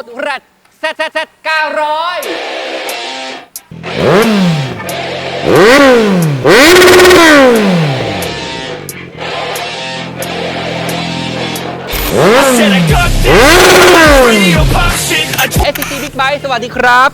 ตรแรดแซดแซดแซดเก้าร้อย Said I got this radio pop shit. I SCC Big Bike สวัสดีครับ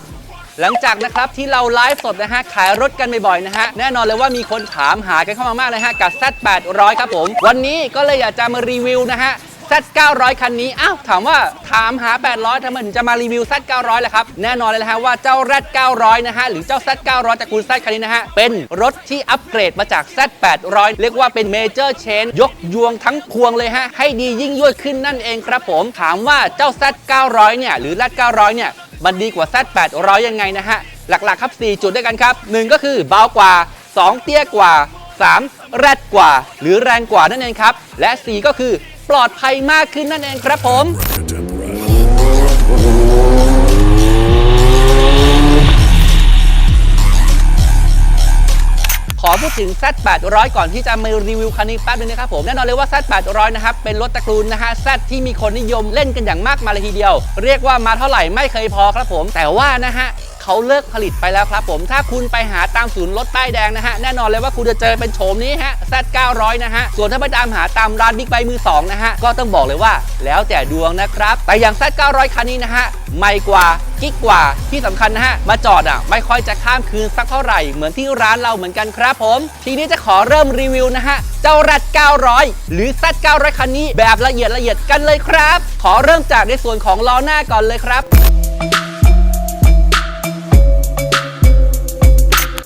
หลังจากนะครับที่เราไลฟ์สดนะฮะ ขายรถกันบ่อยๆนะฮะ แน่นอนเลยว่ามีคนถามหากันเข้ามามากเลยฮะ กับ Z 800 ครับผม วันนี้ก็เลยอยากจะมารีวิวนะฮะ Z 900 คันนี้ อ้าว ถามว่าถามหา 800ทำไมถึงจะมารีวิว Z 900 ล่ะครับ แน่นอนเลยนะฮะว่าเจ้า Z 900 นะฮะ หรือเจ้า Z 900 จากคุณ Z คันนี้นะฮะ เป็นรถที่อัปเกรดมาจาก Z 800 เรียกว่าเป็นเมเจอร์เชนยกยวงทั้งพวงเลยฮะ ให้ดียิ่งยวดขึ้นนั่นเองครับผม ถามว่าเจ้า Z 900 เนี่ย หรือ Z 900 เนี่ย มันดีกว่า Z 800 ยังไงนะฮะ หลักๆ ครับ 4 จุดด้วยกันครับ 1 ก็คือเบากว่า 2 เตี้ยกว่า 3 แรดกว่า หรือแรงกว่านั่นเองครับ และ 4 ก็คือปลอดภัยมากขึ้นนั่นเองครับผมขอพูดถึง Z 800 ก่อนที่จะมารีวิวคันนี้แป๊บนึงนะครับผมแน่นอนเลยว่า Z 800 นะครับเป็นรถตระกูลนะฮะ Z ที่มีคนนิยมเล่นกันอย่างมากมายเลยทีเดียว เรียกว่ามาเท่าไหร่ไม่เคยพอครับผม แต่ว่านะฮะ เขาเลิกผลิตไปแล้วครับผมถ้าคุณไปหาตามศูนย์รถป้ายแดงนะฮะแน่นอนเลยว่าคุณจะเจอเป็นโฉมนี้ฮะ Z 900 นะฮะส่วนถ้าไปตามหาตามร้านบิ๊กไบค์มือสองนะฮะก็ต้องบอกเลยว่าแล้วแต่ดวงนะครับ แต่อย่าง Z 900 คันนี้นะฮะใหม่กว่ากิ๊กกว่าที่สำคัญนะฮะ มาจอดอะ ไม่ค่อยจะข้ามคืนสักเท่าไหร่ เหมือนที่ร้านเราเหมือนกันครับผม ทีนี้จะขอเริ่มรีวิวนะฮะ เจ้ารัด 900 หรือ Z 900 คันนี้แบบละเอียดละเอียดกันเลยครับ ขอเริ่มจากในส่วนของล้อหน้าก่อนเลยครับ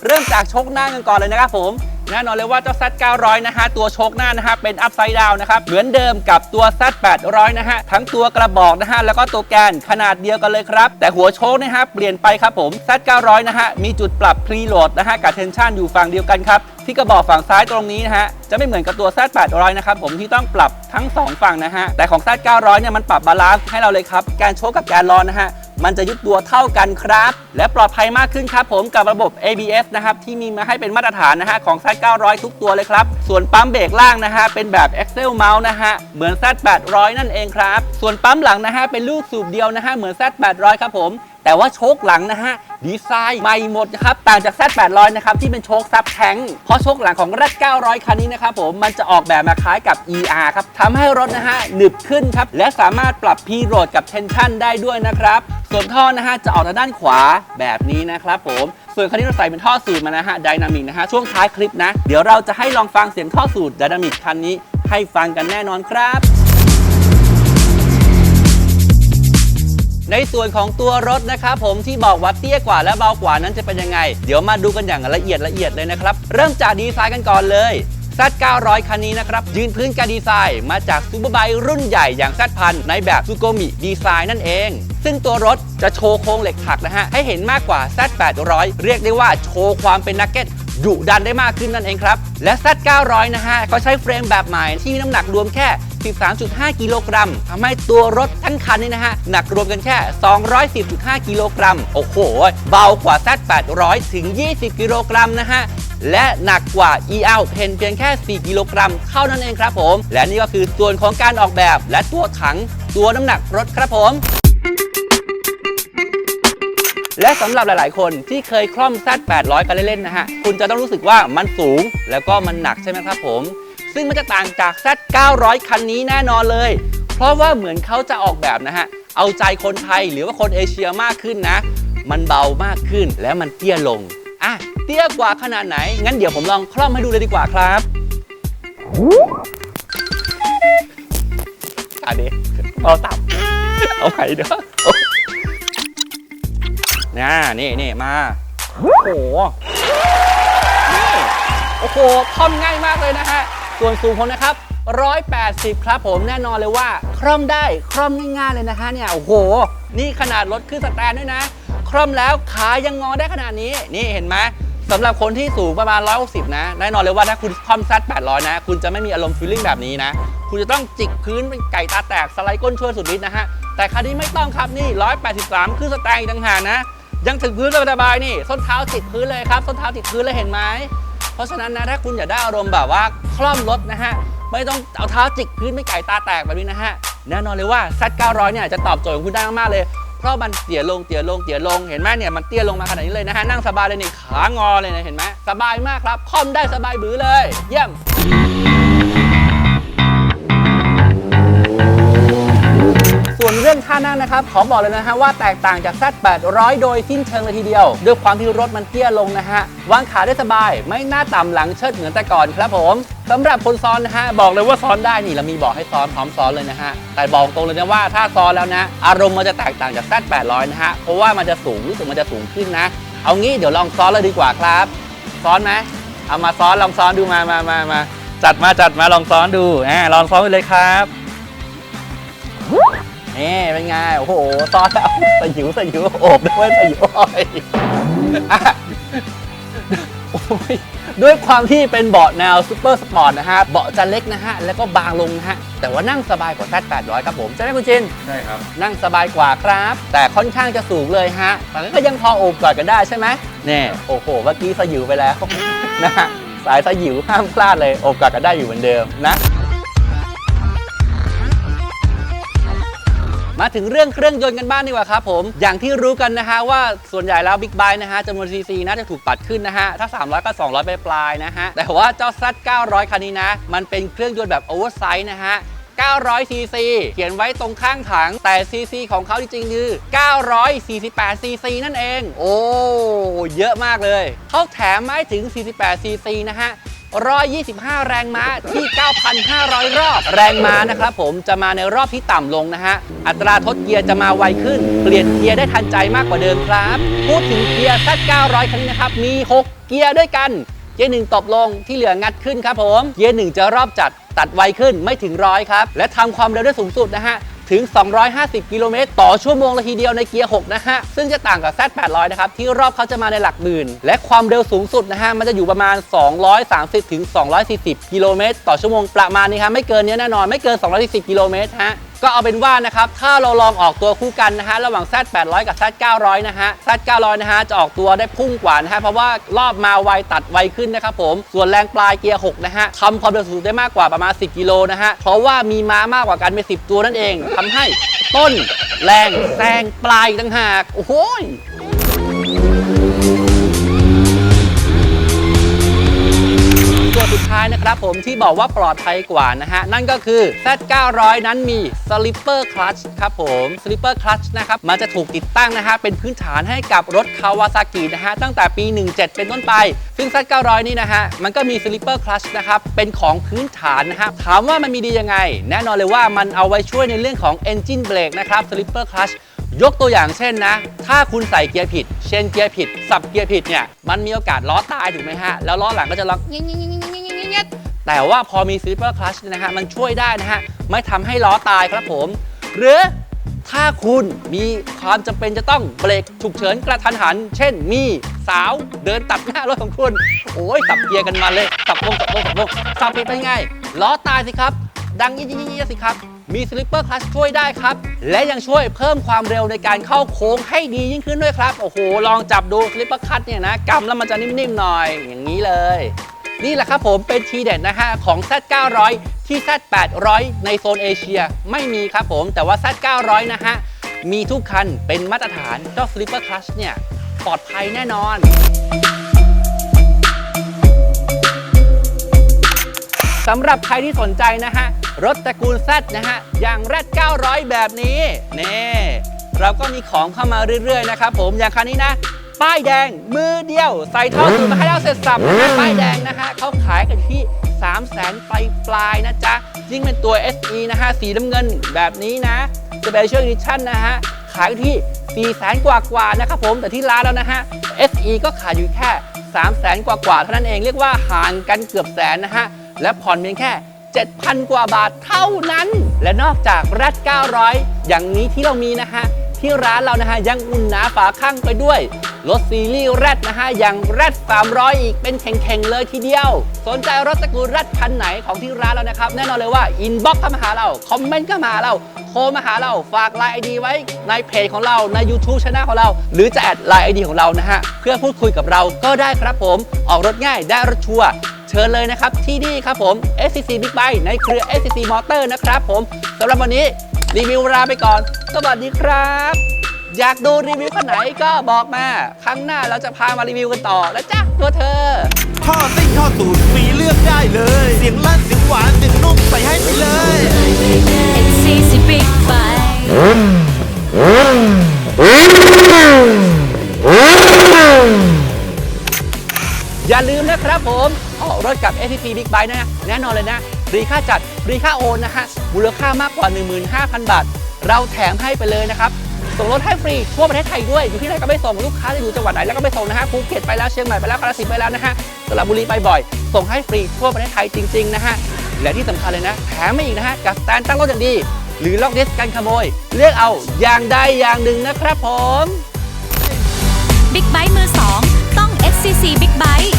เริ่มจากชกหน้ากันก่อนเลยนะครับผมแน่นอนเลยว่าเจ้า Z 900 นะฮะ ตัวชกหน้านะฮะ เป็น upside down นะครับ เหมือนเดิมกับตัว Z 800 นะฮะ ทั้งตัวกระบอกนะฮะ แล้วก็ตัวแกนขนาดเดียวกันเลยครับ แต่หัวโชคนะฮะ เปลี่ยนไปครับผม Z 900 นะฮะ มีจุดปรับ preload นะฮะ กับ tension อยู่ฝั่งเดียวกันครับที่กระบอกฝั่งซ้ายตรงนี้นะฮะ จะไม่เหมือนกับตัว Z 800 นะครับผมที่ต้องปรับทั้ง 2 ฝั่งนะฮะ แต่ของ Z 900 เนี่ยมันปรับบาลานซ์ให้เราเลยครับแกนโชคกับแกนล้อนะฮะ มันจะยึดตัวเท่ากันครับ และปลอดภัยมากขึ้นครับผมกับระบบ ABS นะครับที่มีมาให้เป็นมาตรฐานนะฮะของ Z 900 ทุกตัวเลยครับ ส่วนปั๊มเบรกล่างนะฮะเป็นแบบ Excel Mount นะฮะเหมือน Z 800 นั่นเองครับ ส่วนปั๊มหลังนะฮะเป็นลูกสูบเดียวนะฮะเหมือน Z 800 ครับผม แต่ว่าโชคหลังนะฮะดีไซน์ใหม่หมดนะครับต่างจาก Z 800 นะครับที่เป็นโชคซับแท้งเพราะโชคหลังของ Z 900 คันนี้นะครับผมมันจะออกแบบมาคล้ายกับ ER ครับทำให้รถนะฮะหนึบขึ้นครับและสามารถปรับพีโรดกับเทนชั่นได้ด้วยนะครับส่วนท่อนะฮะจะออกทางด้านขวาแบบนี้นะครับผม ส่วนคันนี้เราใส่เป็นท่อสูตรมานะฮะไดนามิกนะฮะช่วงท้ายคลิปนะ เดี๋ยวเราจะให้ลองฟังเสียงท่อสูตรไดนามิกคันนี้ให้ฟังกันแน่นอนครับ ในส่วนของตัวรถนะครับผมที่บอกว่าเตี้ยกว่าและเบากว่านั้นจะเป็นยังไง เดี๋ยวมาดูกันอย่างละเอียดละเอียดเลยนะครับ เริ่มจากดีไซน์กันก่อนเลย Z 900คันนี้นะครับ ยืนพื้นการดีไซน์มาจากซูเปอร์ไบรุ่นใหญ่อย่าง Z พันในแบบซูโกมิดีไซน์นั่นเอง ซึ่งตัวรถจะโชว์โครงเหล็กถักนะฮะ ให้เห็นมากกว่า Z 800 เรียกได้ว่าโชว์ความเป็นนักเก็ตดุดันได้มากขึ้นนั่นเองครับ และ Z 900 นะฮะเขาใช้เฟรมแบบใหม่ที่มีน้ำหนักรวมแค่ 13.5 กิโลกรัมทำให้ตัวรถทั้งคันนี้นะฮะ หนักรวมกันแค่ 210.5 กิโลกรัม โอ้โห เบากว่า Z 800 ถึง 20 กิโลกรัมนะฮะและหนักกว่า EL เพนเพียงแค่ 4 กิโลกรัมเท่านั้นเองครับผม และนี่ก็คือส่วนของการออกแบบและตัวถัง ตัวน้ำหนักรถครับผม และสำหรับหลาย ๆ คนที่เคยคล่อม Z 800 กันเล่น ๆ นะฮะ คุณจะต้องรู้สึกว่ามันสูงแล้วก็มันหนักใช่ไหมครับผม ซึ่งมันจะต่างจาก Z 900 คันนี้แน่นอนเลย เพราะว่าเหมือนเขาจะออกแบบนะฮะ เอาใจคนไทยหรือว่าคนเอเชียมากขึ้นนะ มันเบามากขึ้นและมันเตี้ยลงอะเตี้ยกว่าขนาดไหน งั้นเดี๋ยวผมลองคล่อมให้ดูเลยดีกว่าครับอันนี้เอาตับเอาไข่เด้อ น่านี่นี่มา โอ้โห นี่ โอ้โหคล่อมง่ายมากเลยนะฮะ ส่วนสูงผมนะครับ 180 ครับผมแน่นอนเลยว่าคล่อมได้คล่อมง่ายๆเลยนะฮะเนี่ย โอ้โห นี่ขนาดรถขึ้นสแตนด้วยนะ คล่อมแล้วขายังงอได้ขนาดนี้ นี่เห็นไหมสำหรับคนที่สูงประมาณ 160 นะ แน่นอนเลยว่าถ้าคุณคล่อมซัด 800 นะ คุณจะไม่มีอารมณ์ฟีลลิ่งแบบนี้นะ คุณจะต้องจิกพื้นเป็นไก่ตาแตกสไลด์ก้นช่วยสุดฤทธิ์นะฮะ แต่คันนี้ไม่ต้องครับนี่ 183 ขึ้นสแตนอีกต่างหากนะ ยังถึงพื้นสบายๆนี่ ส้นเท้าติดพื้นเลยครับ ส้นเท้าติดพื้นเลยเห็นไหม เพราะฉะนั้นนะถ้าคุณอยากได้อารมณ์แบบว่าคล่อมรถนะฮะ ไม่ต้องเอาเท้าจิกพื้นไม่ไก่ตาแตกแบบนี้นะฮะ แน่นอนเลยว่า Z 900เนี่ยจะตอบโจทย์ของคุณได้มากๆเลย เพราะมันเตี่ยลงเตี่ยลงเตี่ยลง เห็นไหมเนี่ยมันเตี้ยลงมาขนาดนี้เลยนะฮะ นั่งสบายเลยนี่ขางอเลยนะเห็นไหมสบายมากครับคล่อมได้สบายบือเลย เยี่ยม วนเรื่องท่านั่งนะครับ ขอบอกเลยนะฮะว่าแตกต่างจาก Z 800 โดยสิ้นเชิงเลยทีเดียว ด้วยความที่รถมันเตี้ยลงนะฮะ วางขาได้สบาย ไม่หน้าต่ำหลังเชิดเหมือนแต่ก่อนครับผมสำหรับคนซ้อนนะฮะ บอกเลยว่าซ้อนได้นี่เรามีเบอกให้ซ้อนพร้อมซ้อนเลยนะฮะ แต่บอกตรงเลยนะว่าถ้าซ้อนแล้วนะ อารมณ์มันจะแตกต่างจาก Z 800 นะฮะ เพราะว่ามันจะสูงรู้สึกมันจะสูงขึ้นนะ เอางี้เดี๋ยวลองซ้อนเลยดีกว่าครับ ซ้อนไหมเอามาซ้อนลองซ้อนดูมามามามาจัดมาจัดมาลองซ้อนดูอ่าลองซ้อนไปเลยครับ นี่เป็นไง โอ้โหตอนแล้วสยิวสยิวโอบด้วยสยิวอ้อยอะโอ้ยด้วยความที่เป็นเบาะแนวซูเปอร์สปอร์ตนะฮะ เบาะจะเล็กนะฮะ แล้วก็บางลงนะฮะ แต่ว่านั่งสบายกว่า Z 800 ครับผมใช่ไหมคุณชิน ใช่ครับ นั่งสบายกว่าครับ แต่ค่อนข้างจะสูงเลยฮะแต่ก็ยังพอโอบกอดกันได้ใช่ไหมเนี่ยโอ้โห เมื่อกี้สยิวไปแล้วนะฮะ สายสยิวห้ามพลาดเลย โอบกอดกันได้อยู่เหมือนเดิมนะ มาถึงเรื่องเครื่องยนต์กันบ้างดีกว่าครับผม อย่างที่รู้กันนะฮะว่าส่วนใหญ่แล้วบิ๊กไบค์นะฮะจำนวนซีซีน่าจะถูกปัดขึ้นนะฮะ ถ้า 300 ก็ 200 ไปปลายๆนะฮะ แต่ว่าเจ้าซัด900 คันนี้นะ มันเป็นเครื่องยนต์แบบโอเวอร์ไซส์นะฮะ900ซีซีเขียนไว้ตรงข้างถัง แต่ซีซีของเขาจริงๆ คือ 948ซีซีนั่นเอง โอ้ เยอะมากเลย เขาแถมไม้ถึง 48ซีซีนะฮะ 125 แรงม้าที่ 9,500 รอบ แรงม้านะครับผมจะมาในรอบที่ต่ำลงนะฮะ อัตราทดเกียร์จะมาไวขึ้น เปลี่ยนเกียร์ได้ทันใจมากกว่าเดิมครับ พูดถึงเกียร์ Z900 คันนี้นะครับ มี 6 เกียร์ด้วยกัน เกียร์หนึ่งตบลงที่เหลืองัดขึ้นครับผม เกียร์หนึ่งจะรอบจัดตัดไวขึ้นไม่ถึงร้อยครับ และทำความเร็วได้สูงสุดนะฮะ ถึง 250 กิโลเมตรต่อชั่วโมงเลยทีเดียวในเกียร์ 6 นะฮะ ซึ่งจะต่างกับ Z 800 นะครับ ที่รอบเขาจะมาในหลักหมื่น และความเร็วสูงสุดนะฮะ มันจะอยู่ประมาณ 230 ถึง 240 กิโลเมตรต่อชั่วโมงประมาณนี้ครับไม่เกินนี้แน่นอนไม่เกิน 240 กิโลเมตรฮะ ก็เอาเป็นว่านะครับ ถ้าเราลองออกตัวคู่กันนะฮะ ระหว่าง Z 800 กับ Z 900 นะฮะ Z 900 นะฮะ จะออกตัวได้พุ่งกว่านะฮะ เพราะว่ารอบมาไวตัดไวขึ้นนะครับผม ส่วนแรงปลายเกียร์ 6 นะฮะทำความเร็วสูงได้มากกว่าประมาณ 10 กิโลนะฮะ เพราะว่ามีม้ามากกว่ากันเป็น10 ตัวนั่นเองทำให้ต้นแรงแซงปลายต่างหาก โอ้โห นะครับผมที่บอกว่าปลอดภัยกว่านะฮะ นั่นก็คือ Z900 นั้นมี Slipper Clutch ครับผม Slipper Clutch นะครับมันจะถูกติดตั้งนะฮะ เป็นพื้นฐานให้กับรถ Kawasaki นะฮะ ตั้งแต่ปี 17 เป็นต้นไป ซึ่ง Z900 นี่นะฮะ มันก็มี Slipper Clutch นะครับ เป็นของพื้นฐานนะครับถามว่ามันมีดียังไง แน่นอนเลยว่ามันเอาไว้ช่วยในเรื่องของ Engine Brake นะครับ Slipper Clutch ยกตัวอย่างเช่นนะ ถ้าคุณใส่เกียร์ผิด เช่นเกียร์ผิด สับเกียร์ผิดเนี่ย มันมีโอกาสล้อตายถูกไหมฮะ แล้วล้อหลังก็จะล็อกเงี้ย แต่ว่าพอมี Slipper Clutch เนี่ยนะฮะมันช่วยได้นะฮะไม่ทำให้ล้อตายครับผม หรือถ้าคุณมีความจำเป็นจะต้องเบรกฉุกเฉินกระทันหัน เช่นมีสาวเดินตัดหน้ารถของคุณ โอ้ยสับเกียร์กันมาเลยสับวงสับวงสับวงสับผิดเป็นไงล้อตายสิครับ ดังยี่ยี่ยี่สิครับ มีสลิปเปอร์คลัชช่วยได้ครับ และยังช่วยเพิ่มความเร็วในการเข้าโค้งให้ดียิ่งขึ้นด้วยครับ โอ้โห ลองจับดูสลิปเปอร์คลัชเนี่ยนะกำแล้วมันจะนิ่มๆหน่อยอย่างนี้เลย นี่แหละครับผมเป็นทีเด็ดนะฮะของ Z900 ที่ Z800 ในโซนเอเชียไม่มีครับผม แต่ว่า Z900 นะฮะมีทุกคันเป็นมาตรฐานเจ้า Slipper Clutch เนี่ยปลอดภัยแน่นอนสำหรับใครที่สนใจนะฮะ รถตระกูล Z นะฮะ อย่างแรด900 แบบนี้ นี่ เราก็มีของเข้ามาเรื่อย ๆ นะครับผมอย่างคันนี้นะ ป้ายแดงมือเดียว ใส่ท่อสูบมาให้แล้วเสร็จสับนะฮะป้ายแดงนะฮะเขาขายกันที่ 3 0 0แสนปลายปลายๆนะจ๊ะยิ่งเป็นตัว SE นะฮะสีน้ำเงินแบบนี้นะ Special Edition นะฮะขายกันที่ 4 0 0แสนกว่ากว่าๆนะครับผมแต่ที่ร้านแล้วนะฮะ SE ก็ขายอยู่แค่ 3 0 0แสนกว่ากว่าๆเท่านั้นเองเรียกว่าห่างกันเกือบแสนนะฮะและผ่อนเพียงแค่ 7,000 กว่าบาทเท่านั้น และนอกจากแรด900 อย่างนี้ที่เรามีนะฮะ ที่ร้านเรานะฮะยังอุ่นหนาฝาข้างไปด้วยรถซีรีส์แรดนะฮะอย่างแรด300 อีกเป็นแข่งๆเลยทีเดียว สนใจรถตระกูลแรดคันไหนของที่ร้านเรานะครับ แน่นอนเลยว่าอินบ็อกเข้ามาหาเรา คอมเมนต์เข้ามาหาเรา โทรมาหาเราฝากไลน์ไอดีไว้ในเพจของเราใน YouTube Channel ของเรา หรือจะแอดไลน์ไอดีของเรานะฮะ เพื่อพูดคุยกับเราก็ได้ครับผมออกรถง่ายได้รถชัวร์เชิญเลยนะครับที่นี่ครับผม SCC Big Bike ในเครือ SCC Motor นะครับผมสำหรับวันนี้ รีวิวลาไปก่อน สวัสดีครับ อยากดูรีวิวคนไหนก็บอกมา ครั้งหน้าเราจะพามารีวิวกันต่อแล้วจ้ะตัวเธอ ท่อซิ่งท่อตูดมีเลือกได้เลย เสียงลั่นเสียงหวานเสียงนุ่มใส่ให้ไปเลย XCC Big Bite อย่าลืมนะครับผม ออกรถกับ APP Big Bike นะ แน่นอนเลยนะ ฟรีค่าจัดฟรีค่าโอนนะฮะมูลค่ามากกว่า 15,000 บาท เราแถมให้ไปเลยนะครับส่งรถให้ฟรีทั่วประเทศไทยด้วยอยู่ที่ไหนก็ไม่ส่งลูกค้าจะอยู่จังหวัดไหนแล้วก็ไม่ส่งนะฮะภูเก็ตไปแล้วเชียงใหม่ไปแล้วกาฬสินธุ์ไปแล้วนะฮะสระบุรีไปบ่อย ส่งให้ฟรีทั่วประเทศไทยจริงๆนะฮะและที่สำคัญเลยนะแถมมาอีกนะฮะกับสแตนตั้งรถอย่างดี หรือล็อกเดสกันขโมย เลือกเอาอย่างใดอย่างหนึ่งนะครับผม Big Bite มือ2ต้อง XCC Big Bite